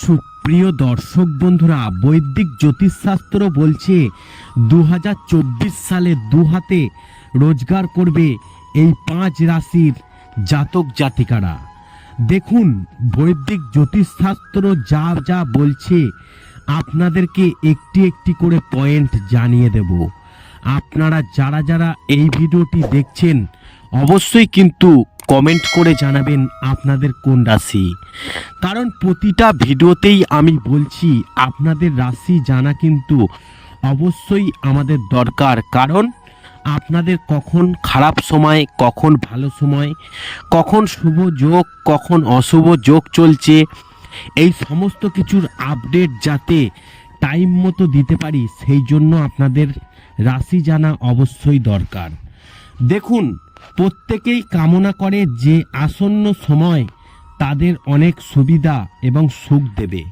সুপ্রিয় দর্শক বন্ধুরা, বৈদিক জ্যোতিষশাস্ত্র বলছে দু হাজার চব্বিশ সালে দু হাতে রোজগার করবে এই পাঁচ রাশির জাতক জাতিকারা। দেখুন, বৈদিক জ্যোতিষশাস্ত্র যা যা বলছে, আপনাদেরকে একটি একটি করে পয়েন্ট জানিয়ে দেব। আপনারা যারা যারা এই ভিডিওটি দেখছেন, অবশ্যই কিন্তু কমেন্ট করে জানাবেন আপনাদের কোন রাশি। কারণ প্রতিটা ভিডিওতেই আমি বলছি, আপনাদের রাশি জানা কিন্তু অবশ্যই আমাদের দরকার। কারণ আপনাদের কখন খারাপ সময়, কখন ভালো সময়, কখন শুভ যোগ, কখন অশুভ যোগ চলছে, এই সমস্ত কিছুর আপডেট যাতে টাইম মতো দিতে পারি, সেই জন্য আপনাদের রাশি জানা অবশ্যই দরকার। দেখুন প্রত্যেকেই কামনা করে যে আসন্ন সময় তাদের অনেক সুবিধা এবং সুখ দেবে।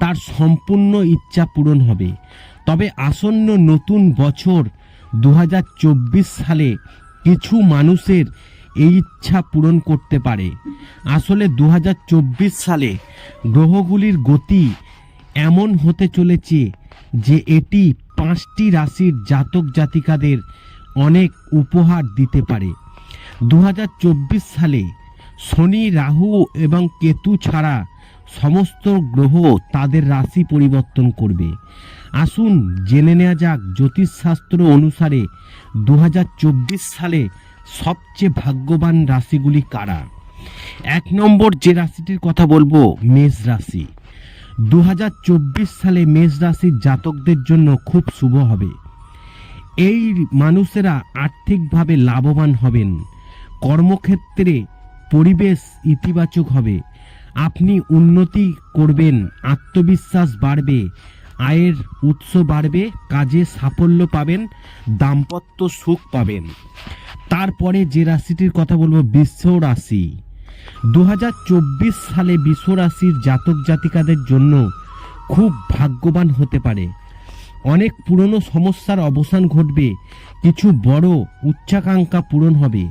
তার সম্পূর্ণ ইচ্ছা পূরণ হবে। তবে আসন্ন নতুন বছর দু হাজার চব্বিশ সালে কিছু মানুষের এই ইচ্ছা পূরণ করতে পারে। আসলে দু হাজার চব্বিশ সালে গ্রহগুলির গতি এমন হতে চলেছে যে এটি পাঁচটি রাশির জাতক জাতিকাদের অনেক উপহার দিতে পারে। দু হাজার চব্বিশ সালে শনি, রাহু এবং কেতু ছাড়া সমস্ত গ্রহ তাদের রাশি পরিবর্তন করবে। আসুন জেনে নেওয়া যাক জ্যোতিষশাস্ত্র অনুসারে দু হাজার চব্বিশ সালে সবচেয়ে ভাগ্যবান রাশিগুলি কারা। এক নম্বর যে রাশিটির কথা বলব, মেষ রাশি। দু হাজার চব্বিশ সালে মেষ রাশির জাতকদের জন্য খুব শুভ হবে। এই মানুষেরা আর্থিকভাবে লাভবান হবেন। কর্মক্ষেত্রে পরিবেশ ইতিবাচক হবে। আপনি উন্নতি করবেন, আত্মবিশ্বাস বাড়বে, আয়ের উৎস বাড়বে, কাজে সাফল্য পাবেন, দাম্পত্য সুখ পাবেন। তারপরে যে রাশিটির কথা বলব, বিশ্ব রাশি। দু হাজার চব্বিশ সালে বিশ্ব রাশির জাতক জাতিকাদের জন্য খুব ভাগ্যবান হতে পারে। অনেক পুরনো সমস্যার অবসান ঘটবে, কিছু বড় উচ্চাকাঙ্ক্ষা পূরণ হবে।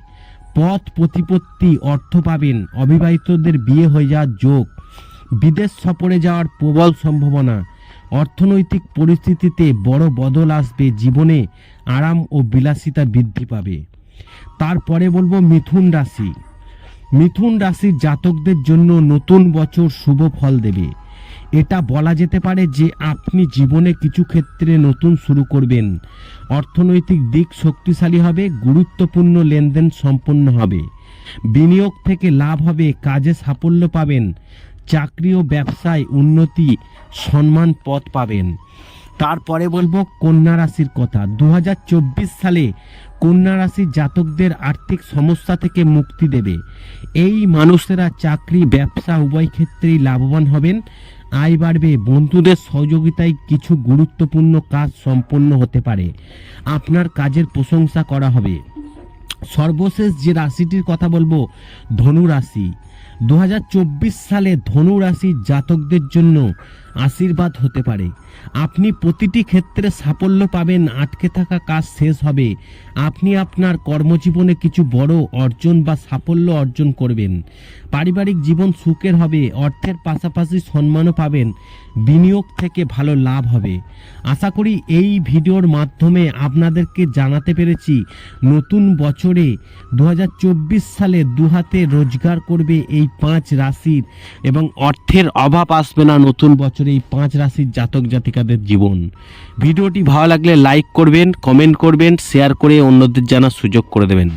পথ প্রতিপত্তি অর্থ পাবেন, অবিবাহিতদের বিয়ে হয়ে যাওয়ার যোগ। বিদেশ সফরে যাওয়ার প্রবল সম্ভাবনা। অর্থনৈতিক পরিস্থিতিতে বড় বদল আসবে, জীবনে আরাম ও বিলাসিতা বৃদ্ধি পাবে। তারপরে বলব মিথুন রাশি। মিথুন রাশির জাতকদের জন্য নতুন বছর শুভ ফল দেবে। এটা বলা যেতে পারে যে আপনি জীবনে কিছু ক্ষেত্রে নতুন শুরু করবেন। অর্থনৈতিক দিক শক্তিশালী হবে, গুরুত্বপূর্ণ লেনদেন সম্পন্ন হবে। বিনিয়োগ থেকে লাভ হবে, কাজে সাফল্য পাবেন, চাকরি ও ব্যবসায় উন্নতি, সম্মান পথ পাবেন। তারপরে বলব কন্যা রাশির কথা। দু হাজার চব্বিশ সালে কন্যা রাশির জাতকদের আর্থিক সমস্যা থেকে মুক্তি দেবে। এই মানুষেরা চাকরি, ব্যবসা উভয় ক্ষেত্রেই লাভবান হবেন। আয় বাড়বে। বন্ধুদের সহযোগিতায় কিছু গুরুত্বপূর্ণ কাজ সম্পন্ন হতে পারে। আপনার কাজের প্রশংসা করা হবে। সর্বশেষ যে রাশিটির কথা বলব, ধনু রাশি। দু হাজার চব্বিশ সালে ধনু রাশির জাতকদের জন্য আশীর্বাদ হতে পারে। আপনি প্রতিটি ক্ষেত্রে সাফল্য পাবেন, আটকে থাকা কাজ শেষ হবে। আপনি আপনার কর্মজীবনে কিছু বড় অর্জন বা সাফল্য অর্জন করবেন। পারিবারিক জীবন সুখের হবে, অর্থের পাশাপাশি সম্মানও পাবেন, বিনিয়োগ থেকে ভালো লাভ হবে। আশা করি এই ভিডিওর মাধ্যমে আপনাদেরকে জানাতে পেরেছি, নতুন বছরে দু হাজার চব্বিশ সালে দু হাতে রোজগার করবে এই পাঁচ রাশির এবং অর্থের অভাব আসবে না নতুন বছরে এই পাঁচ রাশির জাতক জাতিকাদের জীবন। ভিডিওটি ভালো লাগলে লাইক করবেন কমেন্ট করবেন শেয়ার করে অন্যদের জানার সুযোগ করে দেবেন।